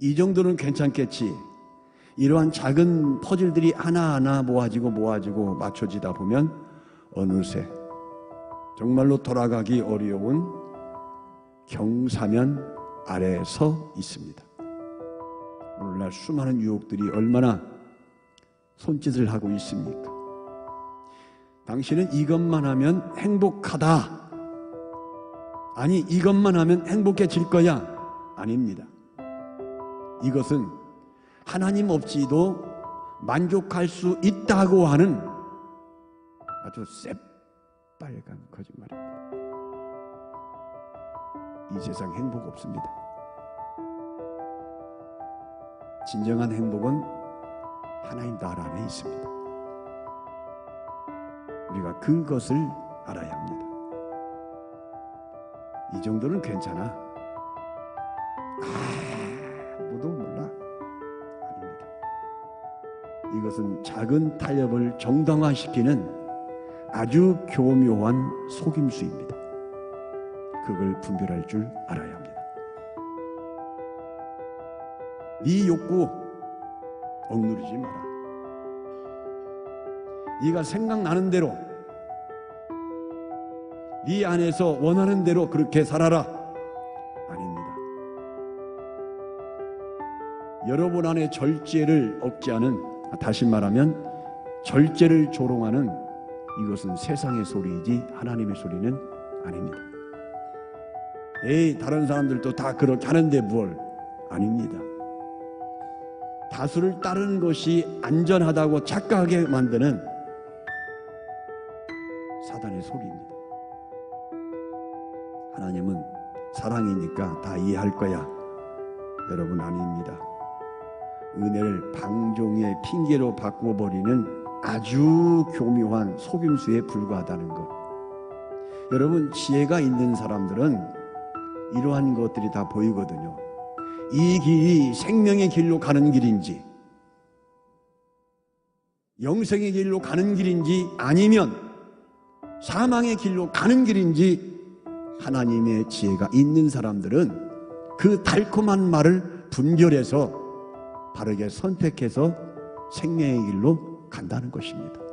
이 정도는 괜찮겠지. 이러한 작은 퍼즐들이 하나하나 모아지고 모아지고 맞춰지다 보면 어느새 정말로 돌아가기 어려운 경사면 아래에 서 있습니다. 오늘날 수많은 유혹들이 얼마나 손짓을 하고 있습니까? 당신은 이것만 하면 행복하다. 아니, 이것만 하면 행복해질 거야. 아닙니다. 이것은 하나님 없이도 만족할 수 있다고 하는 아주 새빨간 거짓말입니다. 이 세상 행복 없습니다. 진정한 행복은 하나님 나라 안에 있습니다. 우리가 그것을 알아야 합니다. 이 정도는 괜찮아. 이것은 작은 타협을 정당화시키는 아주 교묘한 속임수입니다. 그걸 분별할 줄 알아야 합니다. 네 욕구 억누르지 마라. 네가 생각나는 대로 네 안에서 원하는 대로 그렇게 살아라. 아닙니다. 여러분 안에 절제를 억제하는 다시 말하면 절제를 조롱하는 이것은 세상의 소리이지 하나님의 소리는 아닙니다. 에이 다른 사람들도 다 그렇게 하는데 뭘 아닙니다. 다수를 따르는 것이 안전하다고 착각하게 만드는 사단의 소리입니다. 하나님은 사랑이니까 다 이해할 거야. 여러분 아닙니다. 은혜를 방종의 핑계로 바꾸어 버리는 아주 교묘한 속임수에 불과하다는 것. 여러분 지혜가 있는 사람들은 이러한 것들이 다 보이거든요. 이 길이 생명의 길로 가는 길인지, 영생의 길로 가는 길인지 아니면 사망의 길로 가는 길인지 하나님의 지혜가 있는 사람들은 그 달콤한 말을 분별해서 바르게 선택해서 생명의 길로 간다는 것입니다.